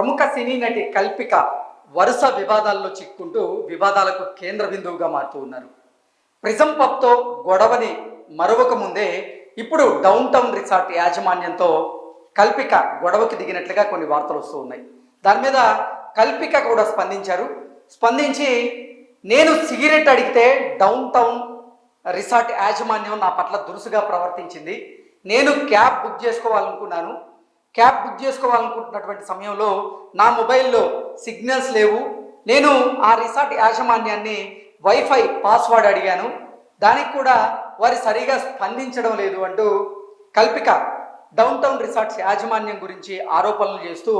ప్రముఖ సినీ నటి కల్పిక వరుస వివాదాల్లో చిక్కుంటూ వివాదాలకు కేంద్ర బిందువుగా మారుతూ ఉన్నారు. ప్రిజం పబ్తో గొడవని మరొక ముందే ఇప్పుడు డౌన్ టౌన్ రిసార్ట్ యాజమాన్యంతో కల్పిక గొడవకి దిగినట్లుగా కొన్ని వార్తలు వస్తూ ఉన్నాయి. దాని మీద కల్పిక కూడా స్పందించారు. స్పందించి నేను సిగరెట్ అడిగితే డౌన్ టౌన్ రిసార్ట్ యాజమాన్యం నా పట్ల దురుసుగా ప్రవర్తించింది. నేను క్యాబ్ బుక్ చేసుకోవాలనుకున్నాను. క్యాబ్ బుక్ చేసుకోవాలనుకుంటున్నటువంటి సమయంలో నా మొబైల్లో సిగ్నల్స్ లేవు. నేను ఆ రిసార్ట్ యాజమాన్యాన్ని వైఫై పాస్వర్డ్ అడిగాను. దానికి కూడా వారు సరిగా స్పందించడం లేదు అంటూ కల్పిక డౌన్ టౌన్ రిసార్ట్స్ యాజమాన్యం గురించి ఆరోపణలు చేస్తూ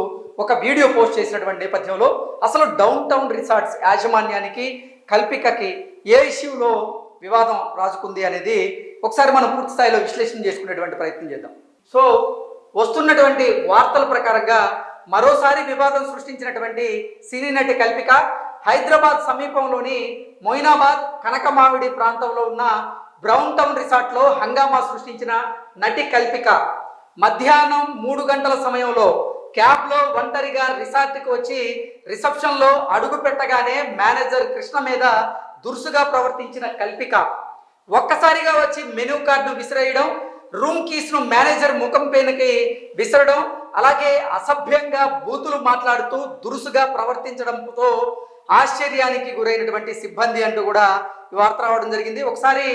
ఒక వీడియో పోస్ట్ చేసినటువంటి నేపథ్యంలో అసలు డౌన్ టౌన్ రిసార్ట్స్ యాజమాన్యానికి కల్పికకి ఏ ఇష్యూలో వివాదం రాజుకుంది అనేది ఒకసారి మనం పూర్తి స్థాయిలో విశ్లేషణ చేసుకునేటువంటి ప్రయత్నం చేద్దాం. సో వస్తున్నటువంటి వార్తల ప్రకారంగా మరోసారి వివాదం సృష్టించినటువంటి సినీ నటి కల్పిక హైదరాబాద్ సమీపంలోని మొయినాబాద్ కనకమావిడి ప్రాంతంలో ఉన్న బ్రౌన్ టౌన్ రిసార్ట్లో హంగామా సృష్టించిన నటి కల్పిక. మధ్యాహ్నం మూడు గంటల సమయంలో క్యాబ్లో ఒంటరిగా రిసార్ట్కి వచ్చి రిసెప్షన్లో అడుగు పెట్టగానే మేనేజర్ కృష్ణ మీద దురుసుగా ప్రవర్తించిన కల్పిక. ఒక్కసారిగా వచ్చి మెనూ కార్డు విసిరేయడం రూమ్ కీస్ను మేనేజర్ ముఖం పైనకి విసరడం అలాగే అసభ్యంగా బూతులు మాట్లాడుతూ దురుసుగా ప్రవర్తించడంతో ఆశ్చర్యానికి గురైనటువంటి సిబ్బంది అంటూ కూడా ఈ వార్త రావడం జరిగింది. ఒకసారి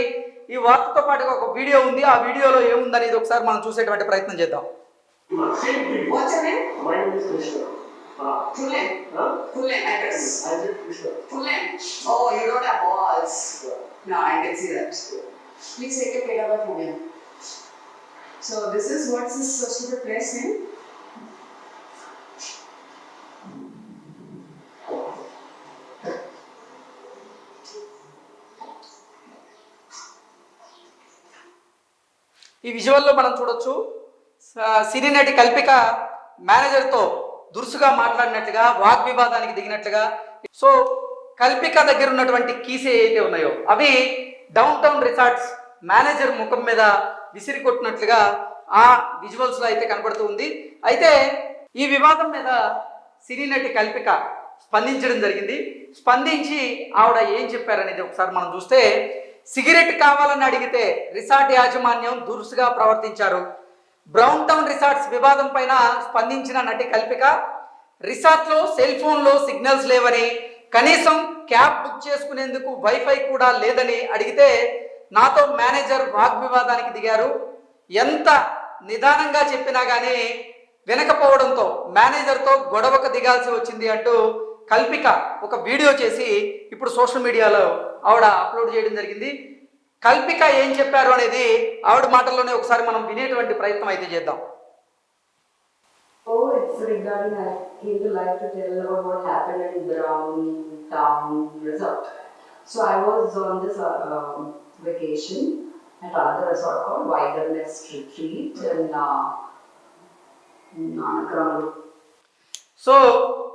ఈ వార్తతో పాటు ఒక వీడియో ఉంది. ఆ వీడియోలో ఏముంది అనేది ఒకసారి మనం చూసేటువంటి ప్రయత్నం చేద్దాం. Please take a pick up a phone. So this is what's this uh, stupid place name? ఈ విజువల్లో మనం చూడొచ్చు సినీనటి కల్పిక మేనేజర్తో దురుసుగా మాట్లాడినట్లుగా వాగ్వివాదానికి దిగినట్లుగా సో కల్పిక దగ్గర ఉన్నటువంటి కీసే ఏవైతే ఉన్నాయో అవి డౌన్ టౌన్ రిసార్ట్స్ మేనేజర్ ముఖం మీద విసిరి కొట్టినట్లుగా ఆ విజువల్స్లో అయితే కనబడుతూ ఉంది. అయితే ఈ వివాదం మీద సినీ నటి కల్పిక స్పందించడం జరిగింది. స్పందించి ఆవిడ ఏం చెప్పారనేది ఒకసారి మనం చూస్తే సిగరెట్ కావాలని అడిగితే రిసార్ట్ యాజమాన్యం దురుసుగా ప్రవర్తించారు. బ్రౌన్ టౌన్ రిసార్ట్స్ వివాదం పైన స్పందించిన నటి కల్పిక రిసార్ట్లో సెల్ ఫోన్లో సిగ్నల్స్ లేవని కనీసం క్యాబ్ బుక్ చేసుకునేందుకు వైఫై కూడా లేదని అడిగితే నాతో మేనేజర్ వాగ్వివాదానికి దిగారు. ఎంత నిదానంగా చెప్పినా కానీ వినకపోవడంతో మేనేజర్తో గొడవకు దిగాల్సి వచ్చింది అంటూ కల్పిక ఒక వీడియో చేసి ఇప్పుడు సోషల్ మీడియాలో ఆవిడ అప్లోడ్ చేయడం జరిగింది. కల్పిక ఏం చెప్పారు అనేది ఆవిడ మాటల్లోనే ఒకసారి మనం వినేటువంటి ప్రయత్నం అయితే చేద్దాం. Oh, it's regarding I came to life to tell about what happened in Brown Town Resort. So I was on this uh, um, vacation at another resort called Wilderness Retreat in uh, Nanakramu. So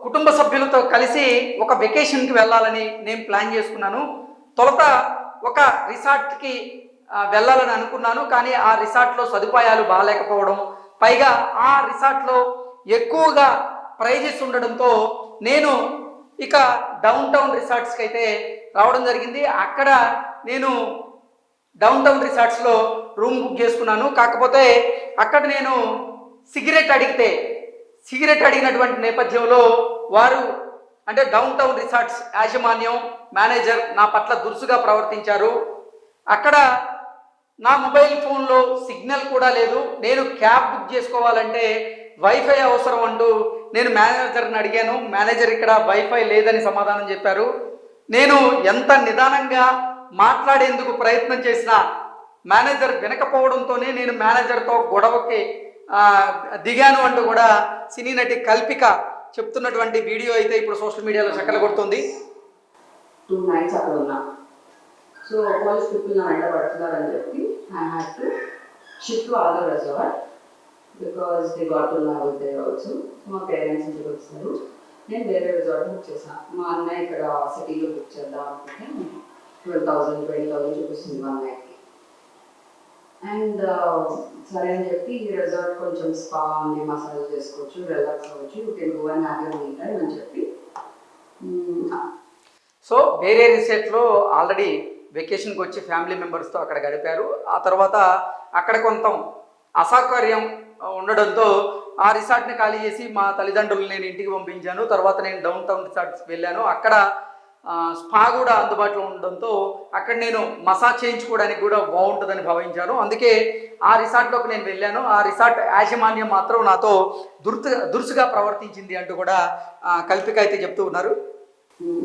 కుటుంబ సభ్యులతో కలిసి ఒక వెకేషన్కి వెళ్ళాలని నేను plan చేసుకున్నాను తొలుత ఒక రిసార్ట్కి వెళ్ళాలని అనుకున్నాను కానీ ఆ రిసార్ట్లో సదుపాయాలు బాగాలేకపోవడం పైగా ఆ రిసార్ట్లో ఎక్కువగా ప్రైజెస్ ఉండడంతో నేను ఇక డౌన్ టౌన్ రిసార్ట్స్కి అయితే రావడం జరిగింది అక్కడ నేను డౌన్ టౌన్ రిసార్ట్స్లో రూమ్ బుక్ చేసుకున్నాను. కాకపోతే అక్కడ నేను సిగరెట్ అడిగితే సిగరెట్ అడిగినటువంటి నేపథ్యంలో వారు అంటే డౌన్ టౌన్ రిసార్ట్స్ యాజమాన్యం మేనేజర్ నా పట్ల దురుసుగా ప్రవర్తించారు. అక్కడ నా మొబైల్ ఫోన్లో సిగ్నల్ కూడా లేదు. నేను క్యాబ్ బుక్ చేసుకోవాలంటే వైఫై అవసరం అంటూ నేను మేనేజర్ని అడిగాను. మేనేజర్ ఇక్కడ వైఫై లేదని సమాధానం చెప్పారు. నేను ఎంత నిదానంగా మాట్లాడేందుకు ప్రయత్నం చేసినా మేనేజర్ వినకపోవడంతోనే నేను మేనేజర్తో గొడవకి దిగాను అంటూ కూడా సినీ నటి కల్పిక చెప్తున్నటువంటి వీడియో అయితే ఇప్పుడు సోషల్ మీడియాలో చక్కలు కొడుతుంది టూ నైట్స్ అక్కడ ఉన్నా. సో పోలీస్ పీపుల్ నా వెంట పడుతున్నారని చెప్పి I had to shift to other resort because they got to love they also మా పేరెంట్స్ ఇంటికి వచ్చారు నేను వేరే రిజార్ట్ బుక్ చేశాను మా అన్నయ్య ఇక్కడ సిటీలో బుక్ చేద్దాం అనుకుంటే ట్వెల్వ్ థౌసండ్ ట్వంటీ థౌసండ్ చూపిస్తుంది వన్ నైట్కి అండ్ సరే అని చెప్పి ఈ కొంచెం స్పా ఉంది మసాజ్ చేసుకోవచ్చు రిలాక్స్ అవ్వచ్చు you can go and have your అని చెప్పి. సో వేరే రిసార్ట్లో ఆల్రెడీ వెకేషన్కి వచ్చి ఫ్యామిలీ మెంబర్స్తో అక్కడ గడిపారు. ఆ తర్వాత అక్కడ కొంత అసౌకర్యం ఉండడంతో ఆ రిసార్ట్ని ఖాళీ చేసి మా తల్లిదండ్రులు నేను ఇంటికి పంపించాను. తర్వాత నేను డౌన్ టౌన్ రిసార్ట్స్ వెళ్ళాను. అక్కడ స్పా కూడా అందుబాటులో ఉండడంతో అక్కడ నేను మసాజ్ చేయించుకోవడానికి కూడా బాగుంటుందని భావించాను. అందుకే ఆ రిసార్ట్లోకి నేను వెళ్ళాను. ఆ రిసార్ట్ యాజమాన్యం మాత్రం నాతో దుర్త దురుసుగా ప్రవర్తించింది అంటూ కూడా కల్పిక అయితే చెప్తూ ఉన్నారు.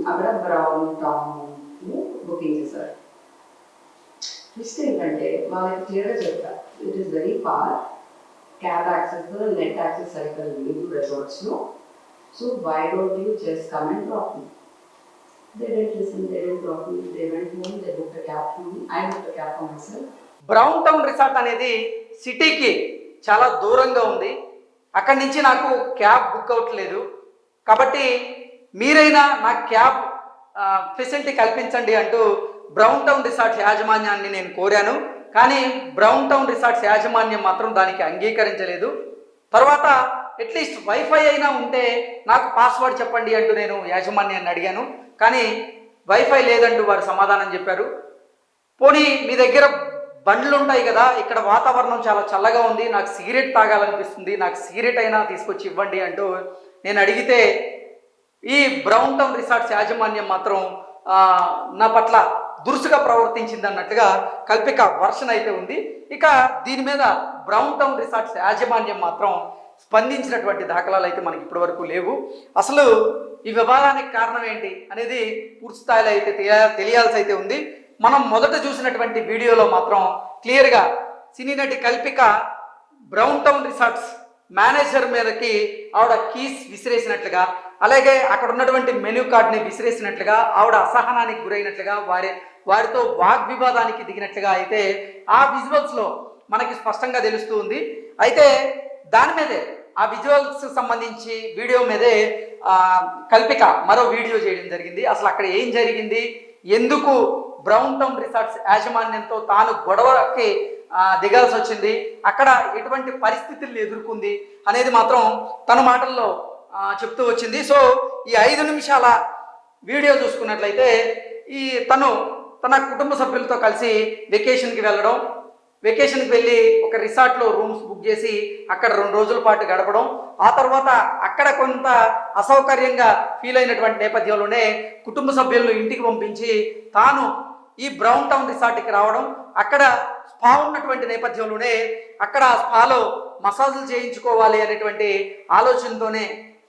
అక్కడ బ్రౌన్ టౌన్ బుకింగ్ చేశారు ట్విస్ట్ ఏంటంటే వాళ్ళకి క్లియర్గా చెప్తారు it is very far cab access net access సరిగ్గా లేదు రిసార్ట్స్లో so why don't you just comment and drop Brown Town resort అనేది సిటీకి చాలా దూరంగా ఉంది. అక్కడి నుంచి నాకు క్యాబ్ బుక్ అవ్వట్లేదు. కాబట్టి మీరైనా నాకు క్యాబ్ ఫెసిలిటీ కల్పించండి అంటూ బ్రౌన్ టౌన్ రిసార్ట్స్ యాజమాన్యాన్ని నేను కోరాను. కానీ బ్రౌన్ టౌన్ రిసార్ట్స్ యాజమాన్యం మాత్రం దానికి అంగీకరించలేదు. తర్వాత అట్లీస్ట్ వైఫై అయినా ఉంటే నాకు పాస్వర్డ్ చెప్పండి అంటూ నేను యాజమాన్యాన్ని అడిగాను. కానీ వైఫై లేదంటూ వారు సమాధానం చెప్పారు. పోనీ మీ దగ్గర బండ్లు ఉంటాయి కదా ఇక్కడ వాతావరణం చాలా చల్లగా ఉంది నాకు సిగరెట్ తాగాలనిపిస్తుంది నాకు సిగరెట్ అయినా తీసుకొచ్చి ఇవ్వండి అంటూ నేను అడిగితే ఈ బ్రౌన్ టౌన్ రిసార్ట్స్ యాజమాన్యం మాత్రం నా పట్ల దురుసుగా ప్రవర్తించింది అన్నట్టుగా కల్పిక వర్షన్ అయితే ఉంది. ఇక దీని మీద బ్రౌన్ టౌన్ రిసార్ట్స్ యాజమాన్యం మాత్రం స్పందించినటువంటి దాఖలాలు అయితే మనకి ఇప్పటివరకు లేవు. అసలు ఈ వివాదానికి కారణం ఏంటి అనేది పూర్తి స్థాయిలో అయితే తెలియ- తెలియాల్సి అయితే ఉంది. మనం మొదట చూసినటువంటి వీడియోలో మాత్రం క్లియర్గా సినీ నటి Kalpika Brown Town resorts manager మీదకి ఆవిడ కీస్ విసిరేసినట్లుగా అలాగే అక్కడ ఉన్నటువంటి మెనూ కార్డ్ని విసిరేసినట్లుగా ఆవిడ అసహనానికి గురైనట్లుగా వారి వారితో వాగ్వివాదానికి దిగినట్లుగా అయితే ఆ విజువల్స్లో మనకి స్పష్టంగా తెలుస్తూ ఉంది. అయితే దాని మీదే ఆ విజువల్స్ సంబంధించి వీడియో మీదే కల్పిక మరో వీడియో చేయడం జరిగింది. అసలు అక్కడ ఏం జరిగింది? ఎందుకు బ్రౌన్ టౌన్ రిసార్ట్స్ యాజమాన్యంతో తాను గొడవకి దిగాల్సి వచ్చింది? అక్కడ ఎటువంటి పరిస్థితులను ఎదుర్కొంది అనేది మాత్రం తన మాటల్లో చెప్తూ వచ్చింది. సో ఈ ఐదు నిమిషాల వీడియో చూసుకున్నట్లయితే ఈ తను తన కుటుంబ సభ్యులతో కలిసి వెకేషన్కి వెళ్ళడం వెకేషన్కి వెళ్ళి ఒక రిసార్ట్లో రూమ్స్ బుక్ చేసి అక్కడ రెండు రోజుల పాటు గడపడం ఆ తర్వాత అక్కడ కొంత అసౌకర్యంగా ఫీల్ అయినటువంటి నేపథ్యంలోనే కుటుంబ సభ్యులను ఇంటికి పంపించి తాను ఈ బ్రౌన్ టౌన్ రిసార్ట్కి రావడం అక్కడ స్పా ఉన్నటువంటి నేపథ్యంలోనే అక్కడ ఆ స్పాలో మసాజులు చేయించుకోవాలి అనేటువంటి ఆలోచనతోనే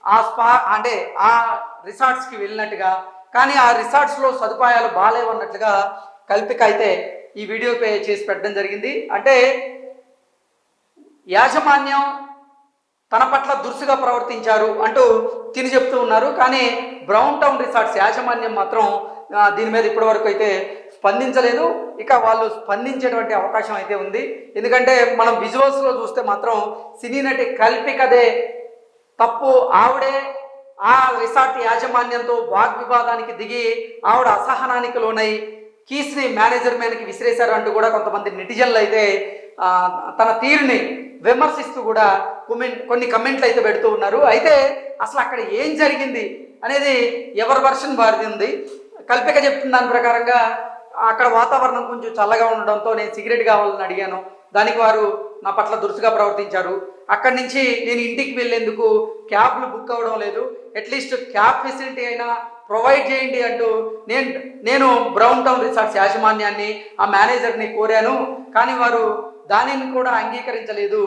ఆ స్పా అంటే ఆ రిసార్ట్స్కి వెళ్ళినట్టుగా కానీ ఆ రిసార్ట్స్లో సదుపాయాలు బాగాలేవన్నట్లుగా కల్పిక అయితే ఈ వీడియో పే చేసి పెట్టడం జరిగింది. అంటే యాజమాన్యం తన పట్ల దురుసుగా ప్రవర్తించారు అంటూ తిని చెప్తూ ఉన్నారు. కానీ బ్రౌన్ టౌన్ రిసార్ట్స్ యాజమాన్యం మాత్రం దీని మీద ఇప్పటివరకు అయితే స్పందించలేదు. ఇక వాళ్ళు స్పందించేటువంటి అవకాశం అయితే ఉంది. ఎందుకంటే మనం విజువల్స్లో చూస్తే మాత్రం సినీ నటి కల్పికదే తప్పు. ఆవిడే ఆ రిసార్ట్ యాజమాన్యంతో వాగ్వివాదానికి దిగి ఆవిడ అసహనానికి లోనై కీస్ని మేనేజర్ మీదకి విసిరేశారు అంటూ కూడా కొంతమంది నెటిజన్లు అయితే తన తీరుని విమర్శిస్తూ కూడా కొమెన్ కొన్ని కమెంట్లు అయితే పెడుతూ ఉన్నారు. అయితే అసలు అక్కడ ఏం జరిగింది అనేది ఎవరి వర్షన్ వారిది ఉంది. కల్పిక చెప్తున్న దాని ప్రకారంగా అక్కడ వాతావరణం కొంచెం చల్లగా ఉండడంతో నేను సిగరెట్ కావాలని అడిగాను. దానికి వారు నా పట్ల దురుసుగా ప్రవర్తించారు. అక్కడి నుంచి నేను ఇంటికి వెళ్ళేందుకు క్యాబ్లు బుక్ అవ్వడం లేదు. అట్లీస్ట్ క్యాబ్ ఫెసిలిటీ అయినా ప్రొవైడ్ చేయండి అంటూ నేను నేను బ్రౌన్ టౌన్ రిసార్ట్స్ యాజమాన్యాన్ని ఆ మేనేజర్ని కోరాను. కానీ వారు దానిని కూడా అంగీకరించలేదు.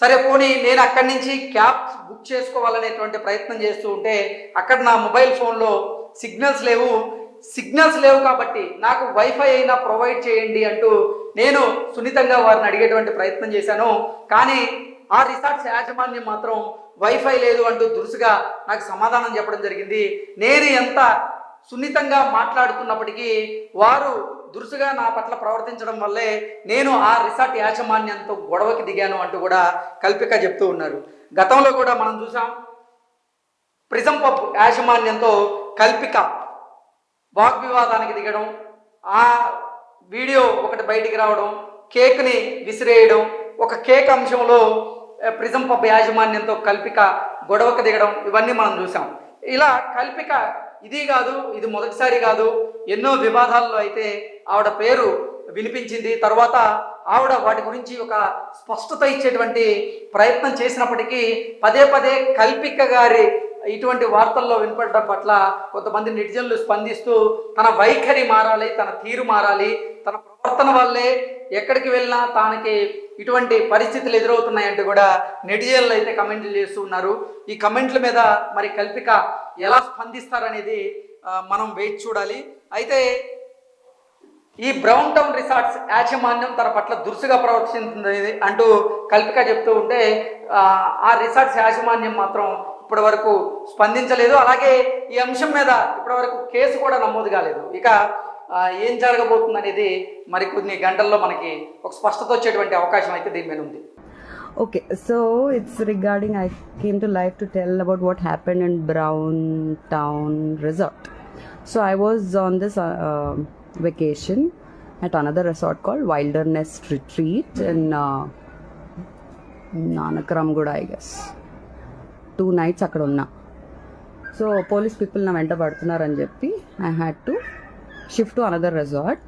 సరే పోనీ నేను అక్కడి నుంచి క్యాబ్ బుక్ చేసుకోవాలనేటువంటి ప్రయత్నం చేస్తూ ఉంటే అక్కడ నా మొబైల్ ఫోన్లో సిగ్నల్స్ లేవు. సిగ్నల్స్ లేవు కాబట్టి నాకు వైఫై అయినా ప్రొవైడ్ చేయండి అంటూ నేను సున్నితంగా వారిని అడిగేటువంటి ప్రయత్నం చేశాను. కానీ ఆ రిసార్ట్స్ యాజమాన్యం మాత్రం వైఫై లేదు అంటూ దురుసుగా నాకు సమాధానం చెప్పడం జరిగింది. నేను ఎంత సున్నితంగా మాట్లాడుతున్నప్పటికీ వారు దురుసుగా నా పట్ల ప్రవర్తించడం వల్లే నేను ఆ రిసార్ట్ యాజమాన్యంతో గొడవకి దిగాను అంటూ కూడా కల్పిక చెప్తూ ఉన్నారు. గతంలో కూడా మనం చూసాం ప్రిజం పబ్ యాజమాన్యంతో కల్పిక వాగ్వివాదానికి దిగడం ఆ వీడియో ఒకటి బయటికి రావడం కేక్ని విసిరేయడం ఒక కేక్ అంశంలో ప్రిజం పబ్ యాజమాన్యంతో కల్పిక గొడవకు దిగడం ఇవన్నీ మనం చూసాం. ఇలా కల్పిక ఇది కాదు ఇది మొదటిసారి కాదు ఎన్నో వివాదాల్లో అయితే ఆవిడ పేరు వినిపించింది. తర్వాత ఆవిడ వాటి గురించి ఒక స్పష్టత ఇచ్చేటువంటి ప్రయత్నం చేసినప్పటికీ పదే పదే కల్పిక గారి ఇటువంటి వార్తల్లో వినపడడం పట్ల కొంతమంది నిటిజన్లు స్పందిస్తూ తన వైఖరి మారాలి తన తీరు మారాలి తన ప్రవర్తన వల్లే ఎక్కడికి వెళ్ళినా తనకి ఇటువంటి పరిస్థితులు ఎదురవుతున్నాయంటే కూడా నెటిజన్లు అయితే కమెంట్లు చేస్తూ ఉన్నారు. ఈ కమెంట్ల మీద మరి కల్పిక ఎలా స్పందిస్తారనేది మనం వెయిట్ చూడాలి. అయితే ఈ బ్రౌన్ టౌన్ రిసార్ట్స్ యాజమాన్యం తన పట్ల దురుసుగా ప్రవర్తించింది అంటూ కల్పిక చెప్తూ ఉంటే ఆ రిసార్ట్స్ యాజమాన్యం మాత్రం ఇప్పటి వరకు స్పందించలేదు. అలాగే ఈ అంశం మీద ఇప్పటి వరకు కేసు కూడా నమోదు కాలేదు. ఇక ఏం జరగబోతుంది అనేది మరి కొన్ని గంటల్లో మనకి ఒక స్పష్టత వచ్చేటువంటి అవకాశం అయితే దీని మీద ఉంది. Okay so it's regarding I came to life to tell about what happen in Brown Town resort so I was on this vacation at another resort call Wilderness Retreat in Nanakramguda I guess two nights అక్కడ ఉన్నా. So police people నా వెంట పడుతున్నారని చెప్పి I had to shift to another resort